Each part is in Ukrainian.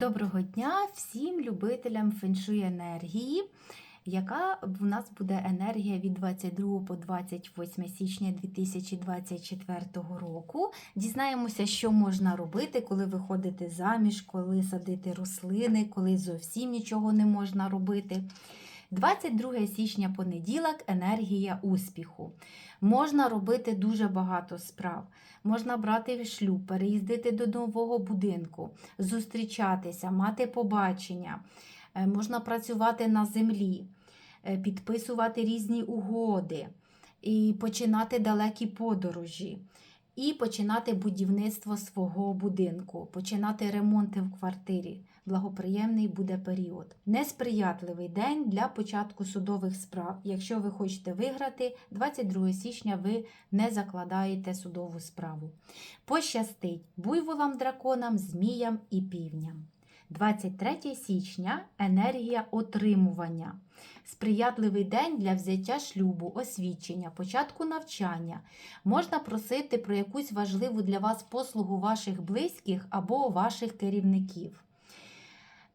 Доброго дня всім любителям феншуй енергії, яка в нас буде енергія від 22 по 28 січня 2024 року. Дізнаємося, що можна робити, коли виходити заміж, коли садити рослини, коли зовсім нічого не можна робити. 22 січня понеділок енергія успіху. Можна робити дуже багато справ. Можна брати шлюб, переїздити до нового будинку, зустрічатися, мати побачення, Е, можна працювати на землі, е, підписувати різні угоди, і починати далекі подорожі, і починати будівництво свого будинку, починати ремонти в квартирі. Благоприємний буде період. Несприятливий день для початку судових справ. Якщо ви хочете виграти, 22 січня ви не закладаєте судову справу. Пощастить буйволам, драконам, зміям і півням. 23 січня енергія отримування. Сприятливий день для взяття шлюбу, освідчення, початку навчання. Можна просити про якусь важливу для вас послугу ваших близьких або ваших керівників.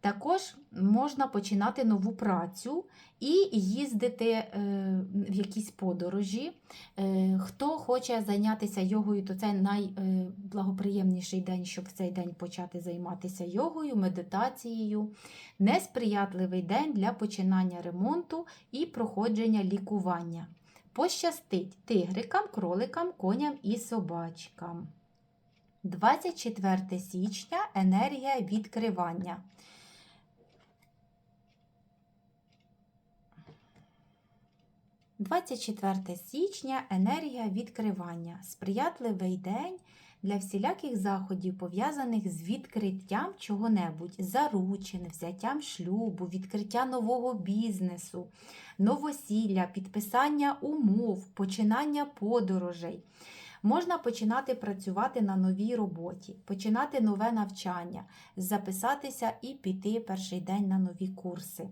Також можна починати нову працю і їздити е, в якісь подорожі. Е, Хто хоче зайнятися йогою, то це найблагоприємніший день, щоб в цей день почати займатися йогою, медитацією. Несприятливий день для починання ремонту і проходження лікування. Пощастить тигрикам, кроликам, коням і собачкам. 24 січня енергія відкривання. – 24 січня енергія відкривання. Сприятливий день для всіляких заходів, пов'язаних з відкриттям чого-небудь, заручин, взяттям шлюбу, відкриття нового бізнесу, новосілля, підписання умов, починання подорожей. Можна починати працювати на новій роботі, починати нове навчання, записатися і піти перший день на нові курси.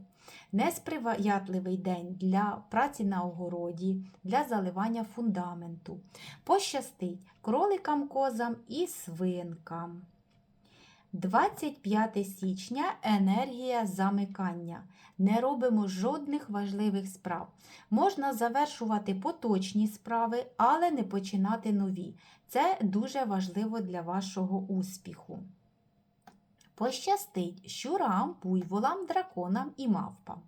Несприятливий день для праці на огороді, для заливання фундаменту. Пощастить кроликам, козам і свинкам. 25 січня енергія замикання. Не робимо жодних важливих справ. Можна завершувати поточні справи, але не починати нові. Це дуже важливо для вашого успіху. Пощастить щурам, буйволам, драконам і мавпам.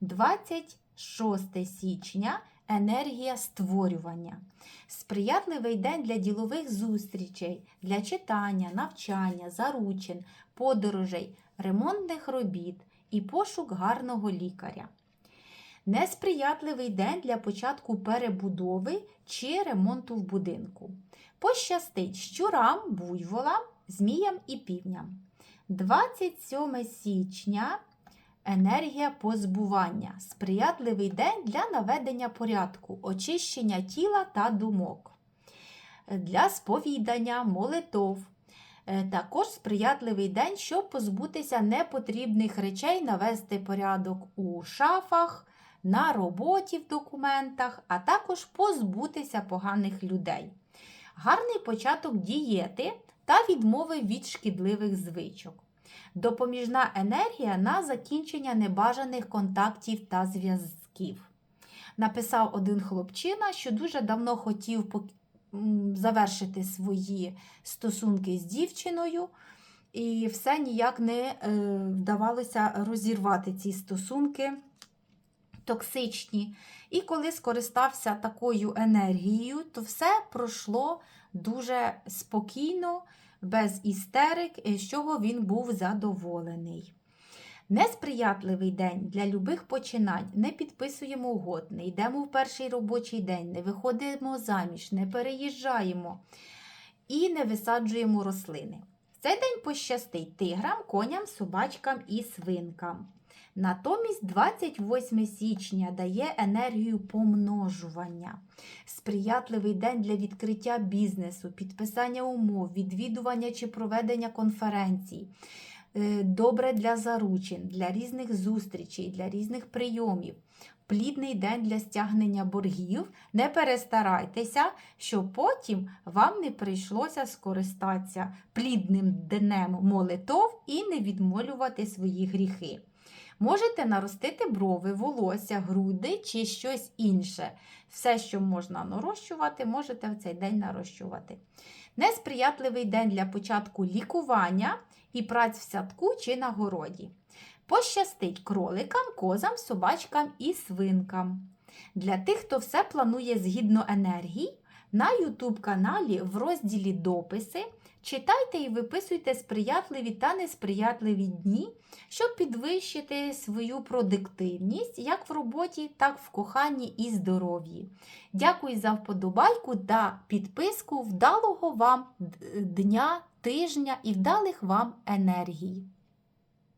26 січня енергія створювання. Сприятливий день для ділових зустрічей, для читання, навчання, заручин, подорожей, ремонтних робіт і пошук гарного лікаря. Несприятливий день для початку перебудови чи ремонту в будинку. Пощастить щурам, буйволам, зміям і півням. 27 січня енергія позбування. Сприятливий день для наведення порядку, очищення тіла та думок. Для сповідання, молитов. Е, Також сприятливий день, щоб позбутися непотрібних речей, навести порядок у шафах, на роботі в документах, а також позбутися поганих людей. Гарний початок дієти та відмови від шкідливих звичок. Допоміжна енергія на закінчення небажаних контактів та зв'язків. Написав один хлопчина, що дуже давно хотів завершити свої стосунки з дівчиною, і все ніяк не е, вдавалося розірвати ці стосунки токсичні. І коли скористався такою енергією, то все пройшло дуже спокійно, без істерик, з чого він був задоволений. Несприятливий день для любих починань. Не підписуємо угод, не йдемо в перший робочий день, не виходимо заміж, не переїжджаємо і не висаджуємо рослини. Цей день пощастить тиграм, коням, собачкам і свинкам. Натомість 28 січня дає енергію помножування, сприятливий день для відкриття бізнесу, підписання умов, відвідування чи проведення конференцій. Е, Добре для заручин, для різних зустрічей, для різних прийомів. плідний день для стягнення боргів. Не перестарайтеся, щоб потім вам не прийшлося скористатися плідним днем молитов і не відмолювати свої гріхи. Можете наростити брови, волосся, груди чи щось інше. Все, що можна нарощувати, можете в цей день нарощувати. Несприятливий день для початку лікування і праць в садку чи на городі. Пощастить кроликам, козам, собачкам і свинкам. Для тих, хто все планує згідно енергій, на YouTube каналі в розділі Дописи читайте і виписуйте сприятливі та несприятливі дні, щоб підвищити свою продуктивність як в роботі, так в коханні і здоров'ї. Дякую за вподобайку та підписку. Вдалого вам дня, тижня і вдалих вам енергій!